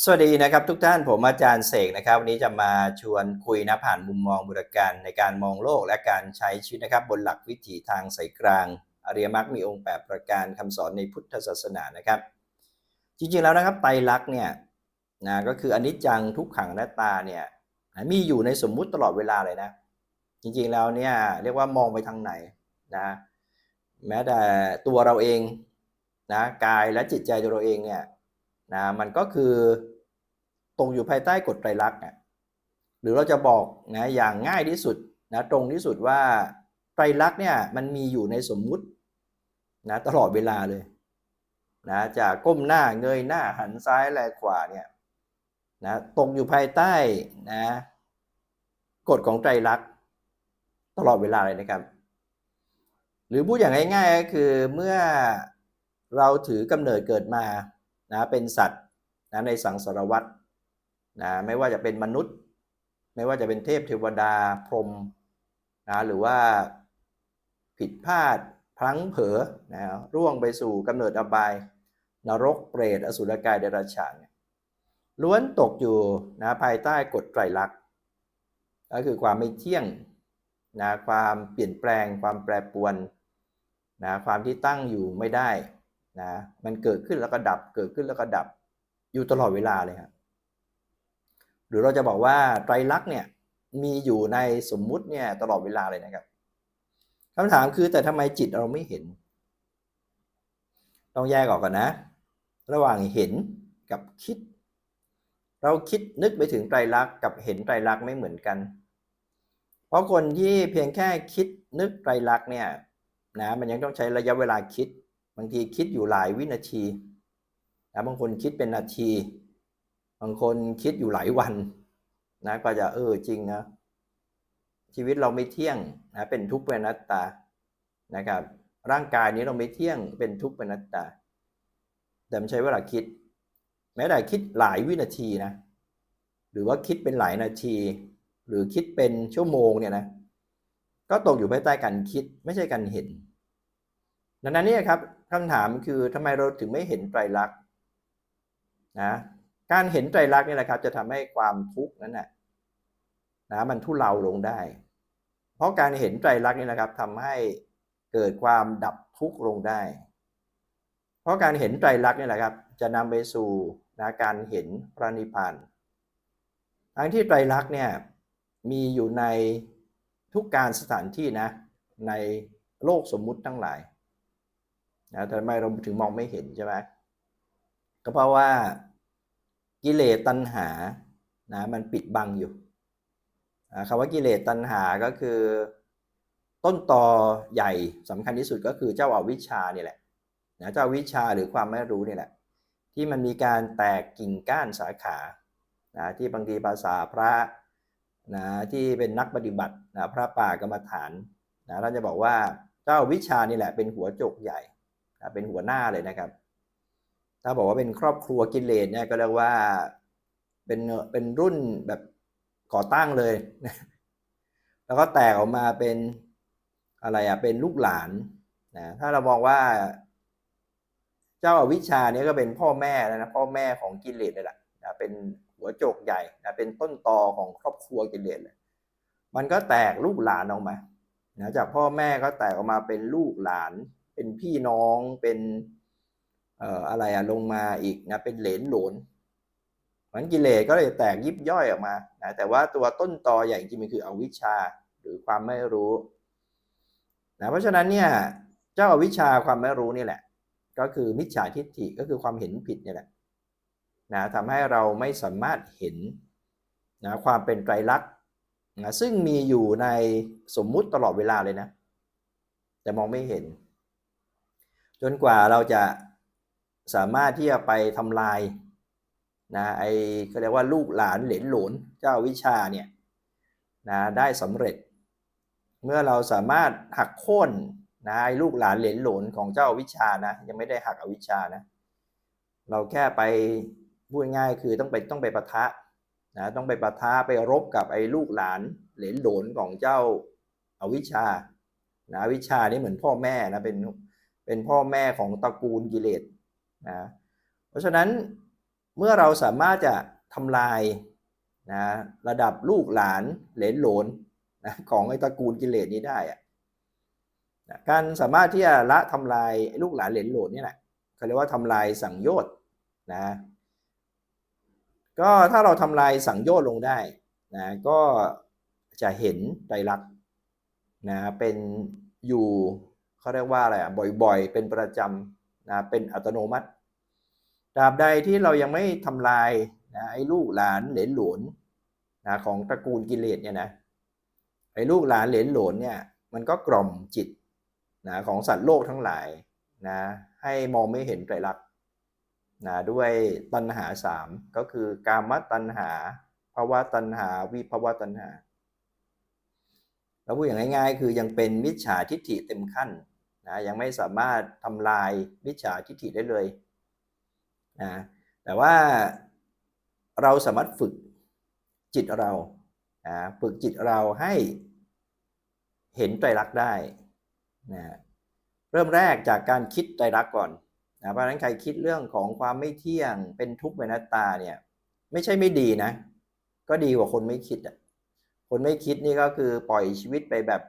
สวัสดีนะครับทุกท่านผมอาจารย์เสกนะครับ วันนี้จะมาชวนคุยนะผ่านมุมมองบุรการในการมองโลกและการใช้ชีวิตนะครับ บนหลักวิถีทางสายกลาง อริยมรรคมีองค์ 8 ประการคำสอนในพุทธศาสนานะครับ จริงๆแล้วนะครับไตรลักษณ์เนี่ยนะก็คืออนิจจังทุกขังและตาเนี่ยนะมีอยู่ในสมมุติตลอดเวลาเลยนะ จริงๆแล้วเนี่ยเรียกว่ามองไปทางไหนนะแม้แต่ตัวเราเองนะกายและจิตใจตัวเราเองเนี่ย นะมันก็คือตรงอยู่ภายใต้กฎไตรลักษณ์หรือเราจะบอกนะอย่างง่ายที่สุดนะตรงที่สุดว่าไตรลักษณ์เนี่ยมันมีอยู่ในสมมุตินะตลอดเวลาเลยนะจะก้มหน้าเงยหน้าหันซ้ายแลขวาเนี่ยนะตรงอยู่ภายใต้นะกฎของไตรลักษณ์ตลอดเวลาเลยนะครับ หรือพูดอย่างง่ายๆก็คือเมื่อเราถือกำเนิดเกิดมา นะเป็นสัตว์นะในสังสารวัฏนะไม่ว่าจะเป็นมนุษย์ ไม่ว่าจะเป็นเทพเทวดาพรหมนะหรือว่าผิดพลาดพลั้งเผลอนะร่วงไปสู่กำเนิดอบาย นรกเปรตอสุรกายเดรัจฉานล้วนตกอยู่นะภายใต้กฎไตรลักษณ์ก็คือความไม่เที่ยงนะความเปลี่ยนแปลง ความแปรปรวนนะความที่ตั้งอยู่ไม่ได้ นะมันเกิดขึ้นแล้วก็ดับ เกิดขึ้นแล้วก็ดับ อยู่ตลอดเวลาเลยครับหรือเราจะบอกว่าไตรลักษณ์เนี่ยมีอยู่ในสมมุติเนี่ยตลอดเวลาเลยนะครับคำถามคือแต่ทำไมจิตเราไม่เห็น ต้องแยกออกก่อนนะ ระหว่างเห็นกับคิด เราคิดนึกไปถึงไตรลักษณ์กับเห็นไตรลักษณ์ไม่เหมือนกัน เพราะคนที่เพียงแค่คิดนึกไตรลักษณ์เนี่ยนะมันยังต้องใช้ระยะเวลาคิด บางทีคิดอยู่หลายวินาทีนะบางคนคิดเป็นนาที บางคนคิดอยู่หลายวันนะก็จะเออจริงนะ ชีวิตเราไม่เที่ยงนะเป็นทุกข์เป็นนัตตานะครับ ร่างกายนี้เราไม่เที่ยงเป็นทุกข์เป็นนัตตา แต่มันใช้เวลาคิด แม้แต่คิดหลายวินาทีนะหรือว่าคิดเป็นหลายนาที หรือคิดเป็นชั่วโมงเนี่ยนะก็ตกอยู่ภายใต้การคิดไม่ใช่การเห็นดังนั้นเนี่ยครับ คำถามคือทำไมเราถึงไม่เห็นไตรลักษณ์นะการเห็นไตรลักษณ์นี่แหละครับ จะทำให้ความทุกข์นั้นนะนะมันทุเลาลงได้ เพราะการเห็นไตรลักษณ์นี่แหละครับทำให้เกิดความดับทุกข์ลงได้ เพราะการเห็นไตรลักษณ์นี่แหละครับจะนำไปสู่นะการเห็นพระนิพพานทั้งที่ไตรลักษณ์เนี่ยมีอยู่ในทุกการสถานที่นะในโลกสมมุติทั้งหลาย นะทำไมเราถึงมองไม่เห็นใช่ไหมก็เพราะว่ากิเลสตัณหานะมันปิดบังอยู่คำว่ากิเลสตัณหาก็คือ ต้นตอใหญ่สำคัญที่สุดก็คือเจ้าอาวิชชานี่แหละนะเจ้าวิชาหรือความไม่รู้นี่แหละ ที่มันมีการแตกกิ่งก้านสาขานะที่บางทีภาษาพระนะที่เป็นนักปฏิบัตินะพระป่ากรรมฐานนะท่านจะบอกว่าเจ้าวิชานี่แหละเป็นหัวโจกใหญ่ นะเป็นหัวหน้าเลยนะครับ ถ้าบอกว่าเป็นครอบครัวกิเลสเนี่ยก็เรียกว่าเป็นเป็นรุ่นแบบก่อตั้งเลย แล้วก็แตกออกมาเป็นอะไรอะเป็นลูกหลานนะถ้าเรามองว่า เจ้าอาวิชชาเนี่ยก็เป็นพ่อแม่แล้วนะพ่อแม่ของกิเลสเลยแหละนะเป็นหัวโจกใหญ่นะเป็นต้นตอของครอบครัวกิเลสเลยมันก็แตกลูกหลานออกมานะจากพ่อแม่ก็แตกออกมาเป็นลูกหลาน เป็นพี่น้องเป็นเอ่ออะไรอะลงมาอีกนะเป็นเหลนหลนมันกิเลสก็เลยแตกยิบย่อยออกมานะแต่ว่าตัวต้นตอใหญ่จริงๆคืออวิชชาหรือความไม่รู้นะเพราะฉะนั้นเนี่ยเจ้าอาวิชชาความไม่รู้นี่แหละ ก็คือมิจฉาทิฏฐิก็คือความเห็นผิดนี่แหละนะทำให้เราไม่สามารถเห็นนะความเป็นไตรลักษณ์นะซึ่งมีอยู่ในสมมุติตลอดเวลาเลยนะ แต่มองไม่เห็น จนกว่าเราจะสามารถที่จะไปทำลายนะไอเขาเรียกว่าลูกหลานเหลนหลนเจ้าวิชาเนี่ยนะได้สำเร็จ เมื่อเราสามารถหักโค่นนะไอ้ลูกหลานเหลนหลนของเจ้าวิชานะยังไม่ได้หักอวิชานะเราแค่ไปพูดง่ายคือต้องไปต้องไปปะทะนะต้องไปปะทะไปรบกับไอ้ลูกหลานเหลนหลนของเจ้าอาวิชานะอวิชานี่เหมือนพ่อแม่นะเป็น เป็นพ่อแม่ของตระกูลกิเลสนะเพราะฉะนั้นเมื่อเราสามารถจะทำลายนะระดับลูกหลานเหลนหลนนะของไอ้ตระกูลกิเลสนี้ได้อะนะการสามารถที่จะละทำลายลูกหลานเหลนโหลนนี่แหละเขาเรียกว่าทำลายสังโยชน์นะก็ถ้าเราทำลายสังโยชน์ลงได้นะก็จะเห็นไตรลักษณ์นะเป็นอยู่ เขาเรียกว่าอะไรอะบ่อยๆ เป็นประจำนะเป็นอัตโนมัติตราบใดที่เรายังไม่ทำลายนะไอ้ลูกหลานเหลนหลวนนะของตระกูลกิเลสเนี่ยนะไอ้ลูกหลานเหลนหลวนเนี่ยมันก็กล่อมจิตนะของสัตว์โลกทั้งหลายนะให้มองไม่เห็นไตรลักษณ์นะด้วยตัณหาสามก็คือกามตัณหาภาวะตัณหาวิภาวะตัณหาเราพูดอย่างง่ายๆ คือยังเป็นมิจฉาทิฏฐิเต็มขั้น นะยังไม่สามารถทำลายมิจฉาทิฏฐิได้เลยนะแต่ว่าเราสามารถฝึกจิตเรานะฝึกจิตเราให้เห็นไตรลักษณ์ได้นะเริ่มแรกจากการคิดไตรลักษณ์ก่อนนะเพราะฉะนั้นใครคิดเรื่องของความไม่เที่ยงเป็นทุกข์เป็นนัตตาเนี่ยไม่ใช่ไม่ดีนะ ก็ดีกว่าคนไม่คิดอะคนไม่คิดนี่ก็คือปล่อยชีวิตไปแบบ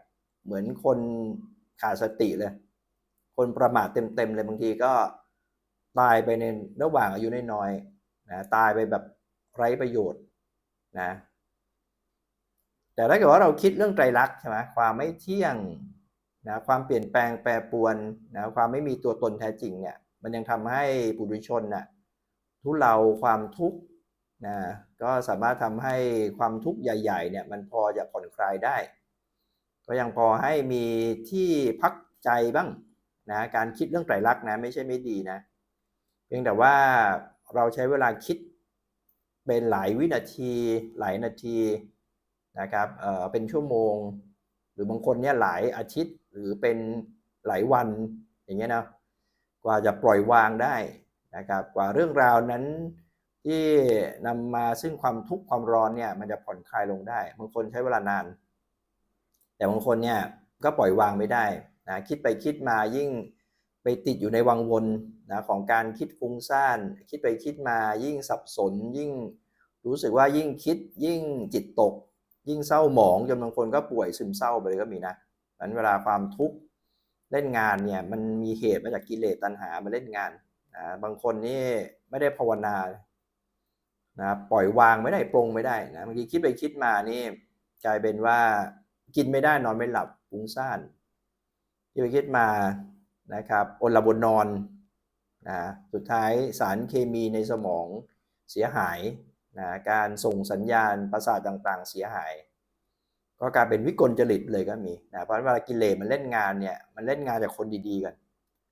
เหมือนคนขาดสติเลย คนประมาทเต็มๆเลยบางทีก็ตายไปในระหว่างอายุน้อยๆนะตายไปแบบไร้ประโยชน์นะแต่ถ้าเกิดว่าเราคิดเรื่องไตรลักษณ์ใช่ไหมความไม่เที่ยงนะความเปลี่ยนแปลงแปรปรวนนะความไม่มีตัวตนแท้จริงเนี่ยมันยังทำให้ปุถุชนน่ะทุเลาความทุกข์นะก็สามารถทำให้ความทุกข์ใหญ่ๆเนี่ยมันพอจะผ่อนคลายได้ ก็ยังพอให้มีที่พักใจบ้าง นะการคิดเรื่องไตรลักษณ์นะไม่ใช่ไม่ดีนะ เพียงแต่ว่าเราใช้เวลาคิดเป็นหลายวินาทีหลายนาทีนะครับเอ่อเป็นชั่วโมง หรือบางคนเนี่ยหลายอาทิตย์หรือเป็นหลายวันอย่างเงี้ยนะกว่าจะปล่อยวางได้นะครับกว่าเรื่องราวนั้นที่นำมาซึ่งความทุกข์ความร้อนเนี่ยมันจะผ่อนคลายลงได้ บางคนใช้เวลานาน แต่บางคนเนี่ยก็ปล่อยวางไม่ได้ นะคิดไปคิดมายิ่งไปติดอยู่ในวังวนนะของการคิดฟุ้งซ่าน คิดไปคิดมายิ่งสับสน ยิ่งรู้สึกว่ายิ่งคิดยิ่งจิตตก ยิ่งเศร้าหมองจนบางคนก็ป่วยซึมเศร้าไปเลยก็มีนะนั้นเวลาความทุกข์เล่นงานเนี่ยมันมีเหตุมาจากกิเลสตัณหามาเล่นงานนะบางคนนี่ไม่ได้ภาวนานะปล่อยวางไม่ได้ปรงไม่ได้นะบางทีคิดไปคิดมานี่กลายเป็นว่ากินไม่ได้นอนไม่หลับฟุ้งซ่าน คิดไปคิดมานะครับอดหลับบนนอนนะสุดท้ายสารเคมีในสมองเสียหายนะการส่งสัญญาณประสาทต่างๆ เสียหาย ก็กลายเป็นวิกลจริตเลยก็มีนะเพราะเวลากิเลสมันเล่นงานเนี่ยมันเล่นงานจากคนดีๆกัน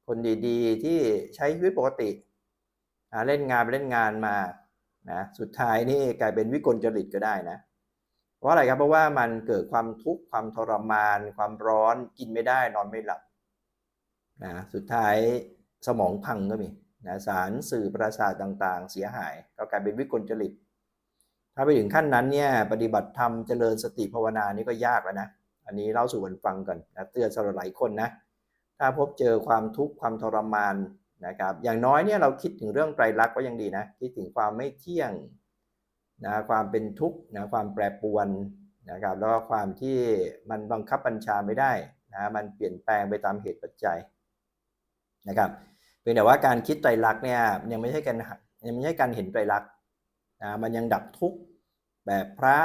คนดีๆที่ใช้ชีวิตปกตินะเล่นงานไปเล่นงานมานะสุดท้ายนี่กลายเป็นวิกลจริตก็ได้นะ เพราะอะไรครับเพราะว่ามันเกิดความทุกข์ความทรมาน ความร้อนกินไม่ได้นอนไม่หลับนะสุดท้ายสมองพังก็มีนะสารสื่อประสาทต่างๆ เสียหาย ก็กลายเป็นวิกลจริต ถ้าไปถึงขั้นนั้นเนี่ยปฏิบัติธรรมเจริญสติภาวนานี่ก็ยากแล้วนะ อันนี้เล่าสู่กันฟังกันนะเตือนสำหรับหลายคนนะ ถ้าพบเจอความทุกข์ความทรมานนะครับ อย่างน้อยเนี่ยเราคิดถึงเรื่องไตรลักษณ์ก็ยังดีนะ คิดถึงความไม่เที่ยง นะความเป็นทุกข์นะความแปรปรวนนะครับแล้วก็ความที่มันบังคับบัญชาไม่ได้นะมันเปลี่ยนแปลงไปตามเหตุปัจจัยนะครับเพียงแต่ว่าการคิดไตรลักษณ์เนี่ยยังไม่ใช่การยังไม่ใช่การเห็นไตรลักษณ์นะมันยังดับทุกข์แบบพระ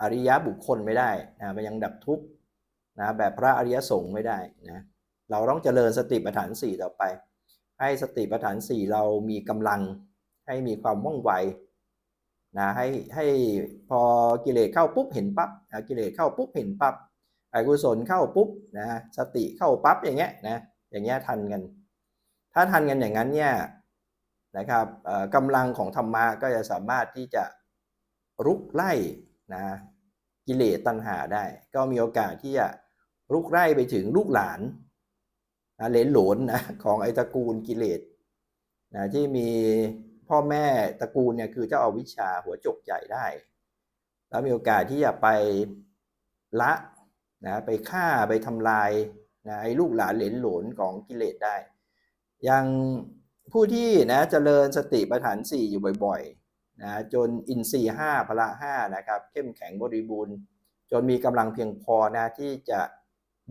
อริยบุคคลไม่ได้นะมันยังดับทุกข์นะแบบพระอริยสงฆ์ไม่ได้นะเราต้องเจริญสติปัฏฐานสี่ต่อไป ให้สติปัฏฐานสี่เรามีกำลังให้มีความว่องไว นะให้ให้พอกิเลสเข้าปุ๊บเห็นปั๊บกิเลสเข้าปุ๊บเห็นปั๊บอกุศลเข้าปุ๊บนะสติเข้าปั๊บอย่างเงี้ยนะอย่างเงี้ยทันกัน ถ้าทันกันอย่างนั้นเนี่ยนะครับกำลังของธรรมะก็จะสามารถที่จะรุกไล่นะกิเลสตัณหาได้ ก็มีโอกาสที่จะลุกไล่ไปถึงลูกหลานนะเลนหลนนะของไอตระกูลกิเลสนะที่มี พ่อแม่ตระกูลเนี่ยคือเจ้าอาวิชาหัวจกใหญ่ได้ แล้วมีโอกาสที่จะไปละนะไปฆ่าไปทำลายนะไอ้ลูกหลานเหลนหลนของกิเลสได้อย่างผู้ที่นะเจริญสติปัฏฐานสี่อยู่บ่อยๆนะจนอินทรีห้าพละห้านะครับ เข้มแข็งบริบูรณ์จนมีกำลังเพียงพอนะที่จะ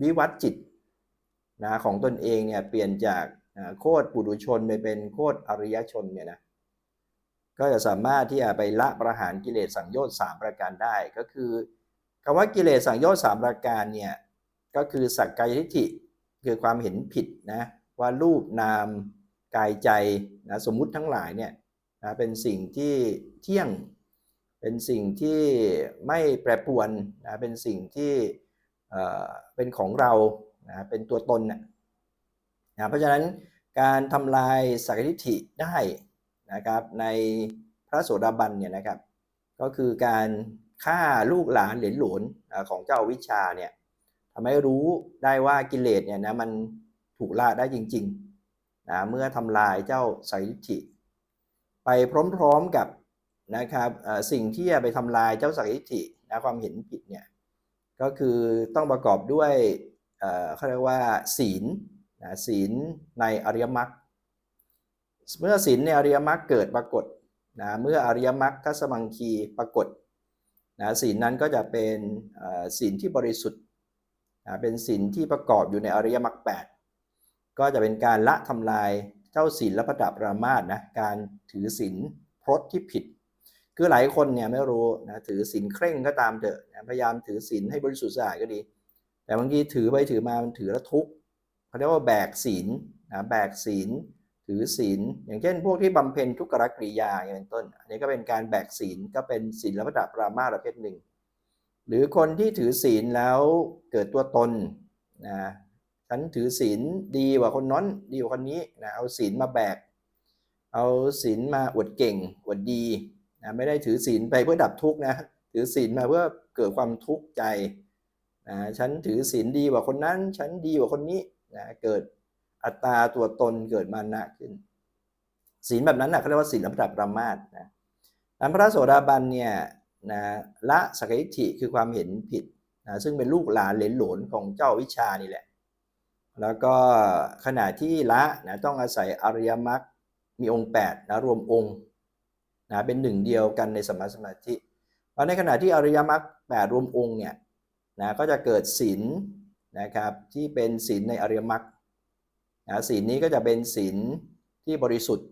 วิวัฒน์จิตนะของตนเองเนี่ยเปลี่ยนจากโคตรปุถุชนไปเป็นโคตรอริยชนเนี่ยนะ ก็จะสามารถที่จะไปละประหารกิเลสสังโยชน์สามประการได้ก็คือคำว่ากิเลสสังโยชน์สามประการเนี่ยก็คือสักกายทิฏฐิคือความเห็นผิดนะว่ารูปนามกายใจนะสมมุติทั้งหลายเนี่ยนะเป็นสิ่งที่เที่ยง เป็นสิ่งที่ไม่แปรปรวนนะเป็นสิ่งที่เอ่อเป็นของเรานะเป็นตัวตนนะนะเพราะฉะนั้นการทำลายสักกายทิฏฐิได้ นะครับในพระโสดาบันเนี่ยนะครับ ก็คือการฆ่าลูกหลานเหลนหลนของเจ้าวิชาเนี่ยทำให้รู้ได้ว่ากิเลสเนี่ยนะมันถูกละได้จริงๆนะเมื่อทำลายเจ้าสักกายทิฏฐิไปพร้อมๆกับนะครับสิ่งที่จะไปทำลายเจ้าสักยิธินะความเห็นผิดเนี่ยก็คือต้องประกอบด้วยเอ่อเขาเรียกว่าศีลนะศีลในอริยมรรค เมื่อศีลในอริยมรรคเกิดปรากฏนะเมื่ออริยมรรคทัศมังคีปรากฏนะศีลนั้นก็จะเป็นศีลที่บริสุทธิ์นะเป็นศีลที่ประกอบอยู่ในอริยมรรคแปดก็จะเป็นการละทำลายเจ้าศีลและประดับรามาสนะการถือศีลพรตที่ผิด คือหลายคนเนี่ยไม่รู้นะถือศีลเคร่งก็ตามเถอะนะพยายามถือศีลให้บริสุทธิ์สะอาดก็ดี แต่บางทีถือไปถือมามันถือแล้วทุกข์เขาเรียกว่าแบกศีลนะแบกศีล ถือศีลอย่างเช่น พวกที่บำเพ็ญทุกขกริยาอย่างเป็นต้น อันนี้ก็เป็นการแบกศีลก็เป็นศีลระดับรามาประเภทหนึ่ง หรือคนที่ถือศีลแล้วเกิดตัวตนนะฉันถือศีลดีกว่าคนนั้นดีกว่าคนนี้นะเอาศีลมาแบก เอาศีลมาอวดเก่งอวดดีนะไม่ได้ถือศีลไปเพื่อดับทุกข์นะถือศีลมาเพื่อเกิดความทุกข์ใจนะฉันถือศีลดีกว่าคนนั้น ฉันดีกว่าคนนี้นะเกิด อัตตาตัวตนเกิดมานะขึ้น ศีลแบบนั้นนะเขาเรียกว่าศีลระดับประมาทนะนั้นพระโสดาบันเนี่ยนะละสักยิธิคือความเห็นผิดนะซึ่งเป็นลูกหลานเหลนหลนของเจ้าวิชานี่แหละ แล้วก็ขณะที่ละนะต้องอาศัยอริยมรรคมีองค์8นะรวมองค์นะเป็นหนึ่งเดียวกันในสมาสมาธิเพราะในขณะที่อริยมรรค8รวมองค์เนี่ยนะก็จะเกิดศีลนะครับที่เป็นศีลในอริยมรรค นะศีลนี้ก็จะเป็นศีลที่บริสุทธิ์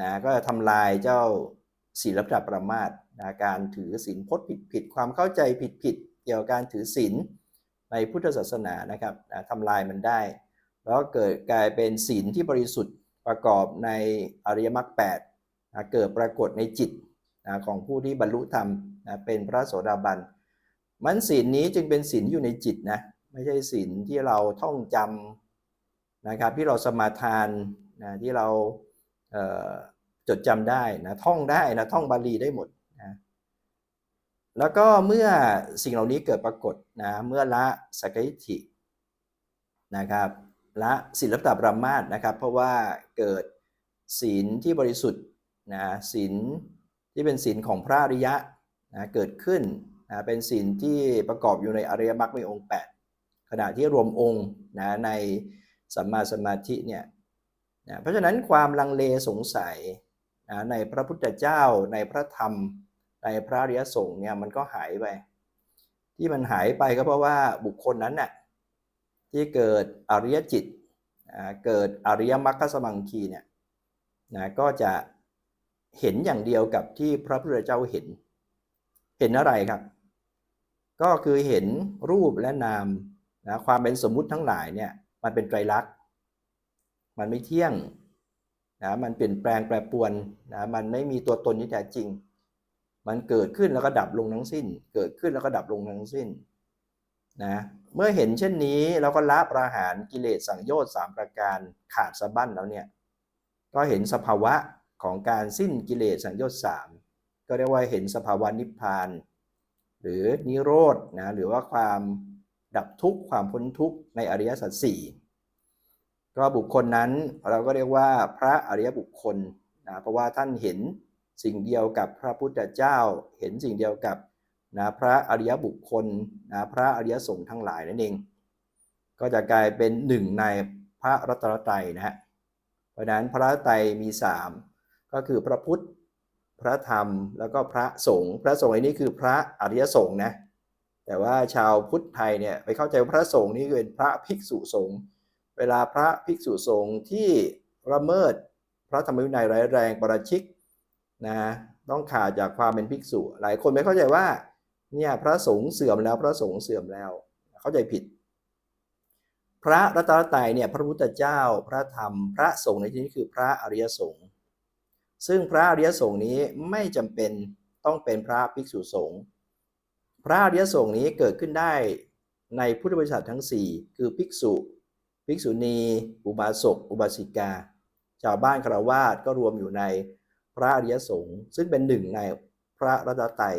นะก็จะทำลายเจ้าศีลประประมาทนะการถือศีลพจน์ผิดผิดความเข้าใจผิดผิดเกี่ยวกับการถือศีลในพุทธศาสนานะครับนะทำลายมันได้ แล้วเกิดกลายเป็นศีลที่บริสุทธิ์ประกอบในอริยมรรคแปดนะเกิดปรากฏในจิตนะของผู้ที่บรรลุธรรมนะเป็นพระโสดาบัน มันศีลนี้จึงเป็นศีลอยู่ในจิตนะไม่ใช่ศีลที่เราท่องจำ นะครับที่เราสมาทานนะที่เราเจดจำได้นะท่องได้นะท่องบาลีได้หมดนะแล้วก็เมื่อสิ่งเหล่านี้เกิดปรากฏนะเมื่อละสกยิธินะครับละศีลปรามาสนะครับเพราะว่าเกิดศีลที่บริสุทธิ์นะศีลที่เป็นศีลของพระอริยะนะเกิดขึ้นนะเป็นศีลที่ประกอบอยู่ในอริยมรรคมีองค์ 8 ขณะที่รวมองค์นะใน สัมมาสมาธิเนี่ยนะเพราะฉะนั้นความลังเลสงสัยนะในพระพุทธเจ้า ในพระธรรม ในพระริยสงฆ์เนี่ยมันก็หายไป ที่มันหายไปก็เพราะว่าบุคคลนั้นน่ะที่เกิดอริยจิตเกิดอริยมรรคสมังคีเนี่ยนะก็จะเห็นอย่างเดียวกับที่พระพุทธเจ้าเห็น เห็นอะไรครับ ก็คือเห็นรูปและนามนะความเป็นสมมุติทั้งหลายเนี่ย มันเป็นไตรลักษณ์ มันไม่เที่ยงนะมันเปลี่ยนแปลงแปรปรวนนะมันไม่มีตัวตนที่แท้จริง มันเกิดขึ้นแล้วก็ดับลงทั้งสิ้น เกิดขึ้นแล้วก็ดับลงทั้งสิ้นนะเมื่อเห็นเช่นนี้เราก็ละประหารกิเลสสังโยชน์สามประการขาดสะบั้นแล้วเนี่ยก็เห็นสภาวะของการสิ้นกิเลสสังโยชน์สามก็เรียกว่าเห็นสภาวะนิพพาน หรือนิโรธนะหรือว่าความ ดับทุกข์ความพ้นทุกข์ในอริยสัจสี่ก็บุคคลนั้นเราก็เรียกว่าพระอริยบุคคลนะเพราะว่าท่านเห็นสิ่งเดียวกับพระพุทธเจ้า เห็นสิ่งเดียวกับนะพระอริยบุคคลนะพระอริยสงฆ์ทั้งหลายนั่นเอง ก็จะกลายเป็นหนึ่งในพระรัตนตรัยนะฮะเพราะนั้นพระรัตรัยมีสามก็คือพระพุทธพระธรรมแล้วก็พระสงฆ์พระสงฆ์อันนี้คือพระอริยสงฆ์นะ แต่ว่าชาวพุทธไทยเนี่ยไปเข้าใจว่าพระสงฆ์นี่เป็นพระภิกษุสงฆ์เวลาพระภิกษุสงฆ์ที่ละเมิดพระธรรมวินัยร้ายแรงประชิกนะต้องขาดจากความเป็นภิกษุ หลายคนไม่เข้าใจว่าเนี่ยพระสงฆ์เสื่อมแล้วพระสงฆ์เสื่อมแล้ว เข้าใจผิด พระรัตนตรัยเนี่ยพระพุทธเจ้าพระธรรมพระสงฆ์ในที่นี้คือพระอริยสงฆ์ซึ่งพระอริยสงฆ์นี้ไม่จำเป็นต้องเป็นพระภิกษุสงฆ์ พระอริยสงฆ์นี้เกิดขึ้นได้ในพุทธบริษัททั้ง 4 คือภิกษุ ภิกษุณี อุบาสก อุบาสิกา ชาวบ้านคารวาสก็รวมอยู่ในพระอริยสงฆ์ซึ่งเป็นหนึ่งในพระรัตนตรัย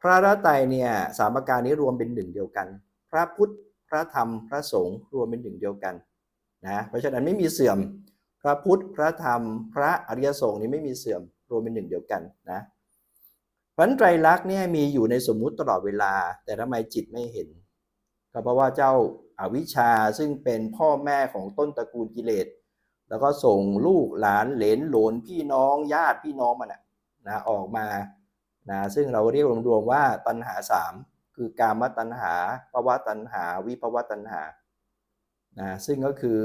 พระรัตนตรัยเนี่ยสามประการนี้รวมเป็นหนึ่งเดียวกัน พระพุทธ พระธรรม พระสงฆ์รวมเป็นหนึ่งเดียวกันนะเพราะฉะนั้นไม่มีเสื่อม พระพุทธ พระธรรม พระอริยสงฆ์นี้ไม่มีเสื่อมรวมเป็นหนึ่งเดียวกันนะ พันไตรลักษณ์เนี่ยมีอยู่ในสมมุติตลอดเวลา แต่ทำไมจิตไม่เห็น ก็เพราะว่าเจ้าอาวิชชาซึ่งเป็นพ่อแม่ของต้นตระกูลกิเลสแล้วก็ส่งลูกหลานเหลนหลนพี่น้องญาติพี่น้องมันนะออกมานะซึ่งเราเรียกรวมๆว่าตัณหาสามคือกามตัณหาภาวะตัณหา วิภาวะตัณหานะซึ่งก็คือ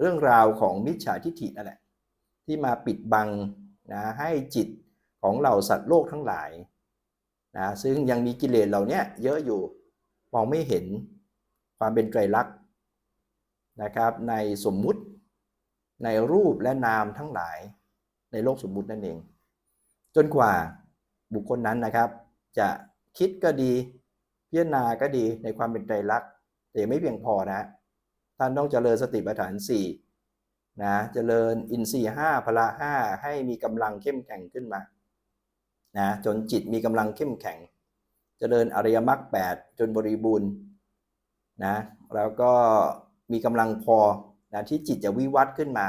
เรื่องราวของมิจฉาทิฏฐินั่นแหละที่มาปิดบังนะให้จิต ของเราสัตว์โลกทั้งหลายนะซึ่งยังมีกิเลสเหล่านี้เยอะอยู่มองไม่เห็นความเป็นไตรลักษณ์นะครับในสมมุติในรูปและนามทั้งหลายในโลกสมมุตินั่นเอง จนกว่าบุคคลนั้นนะครับ จะคิดก็ดีพิจารณาก็ดีในความเป็นไตรลักษณ์แต่ยังไม่เพียงพอนะท่านต้องเจริญสติปัฏฐาน4นะเจริญอินทรีย์5พละ5ให้มีกำลังเข้มแข็งขึ้นมา นะจนจิตมีกำลังเข้มแข็งจเจริญอริยมรรค8จนบริบูรณ์นะแล้วก็มีกำลังพอนะที่จิตจะวิวัฒน์ขึ้นมา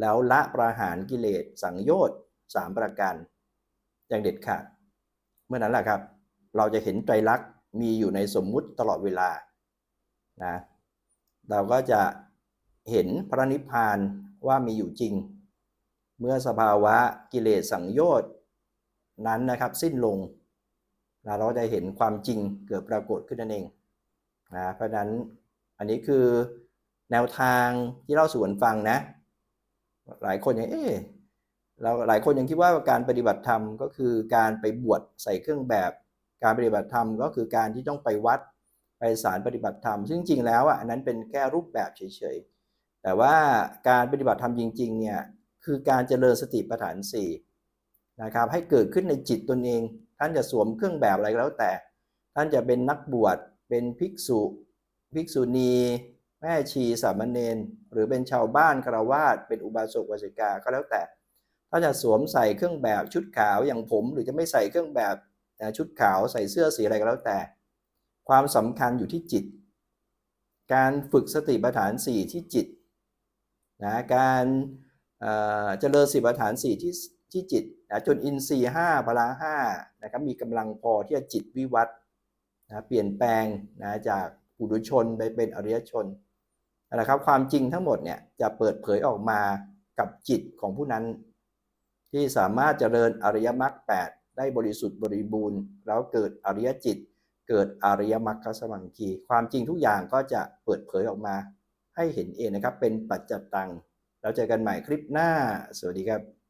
แล้วละประหารกิเลสสังโยชน์สามประการอย่างเด็ดขาดเมื่อนั้นแหละครับ เราจะเห็นไตรลักษณ์มีอยู่ในสมมุติตลอดเวลานะเราก็จะเห็นพระนิพพานว่ามีอยู่จริง เมื่อสภาวะกิเลสสังโยชน์ นั้นนะครับสิ้นลงนะเราจะเห็นความจริงเกิดปรากฏขึ้นนั่นเองนะเพราะนั้นอันนี้คือแนวทางที่เราสวนฟังนะ หลายคนยังเอ๊ะเราหลายคนยังคิดว่าการปฏิบัติธรรมก็คือการไปบวชใส่เครื่องแบบ การปฏิบัติธรรมก็คือการที่ต้องไปวัดไปสารปฏิบัติธรรม ซึ่งจริงแล้วอะอันนั้นเป็นแค่รูปแบบเฉยๆแต่ว่าการปฏิบัติธรรมจริงๆเนี่ยคือการเจริญสติปัฏฐานสี่ นะครับให้เกิดขึ้นในจิตตนเอง ท่านจะสวมเครื่องแบบอะไรก็แล้วแต่ ท่านจะเป็นนักบวชเป็นภิกษุภิกษุณี แม่ชีสามเณรหรือเป็นชาวบ้านคารวาสเป็นอุบาสกวาสิกาก็แล้วแต่ถ้านจะสวมใส่เครื่องแบบชุดขาวอย่างผม หรือจะไม่ใส่เครื่องแบบชุดขาวใส่เสื้อสีอะไรก็แล้วแต่ ความสำคัญอยู่ที่จิต การฝึกสติปัฏฐาน 4 ที่จิตนะการเจริญสติปัฏฐาน 4 ที่ที่จิต นะจนอินทรีย์ห้าพละห้านะครับมีกำลังพอที่จะจิตวิวัฒนะเปลี่ยนแปลงนะจากปุถุชนไปเป็นอริยชนนะครับความจริงทั้งหมดเนี่ยจะเปิดเผยออกมากับจิตของผู้นั้น ที่สามารถเจริญอริยมรรค8ได้บริสุทธิ์บริบูรณ์ แล้วเกิดอริยจิต เกิดอริยมรรคสมังคี ความจริงทุกอย่างก็จะเปิดเผยออกมาให้เห็นเองนะครับเป็นปัจจตัง แล้วเจอกันใหม่คลิปหน้า สวัสดีครับ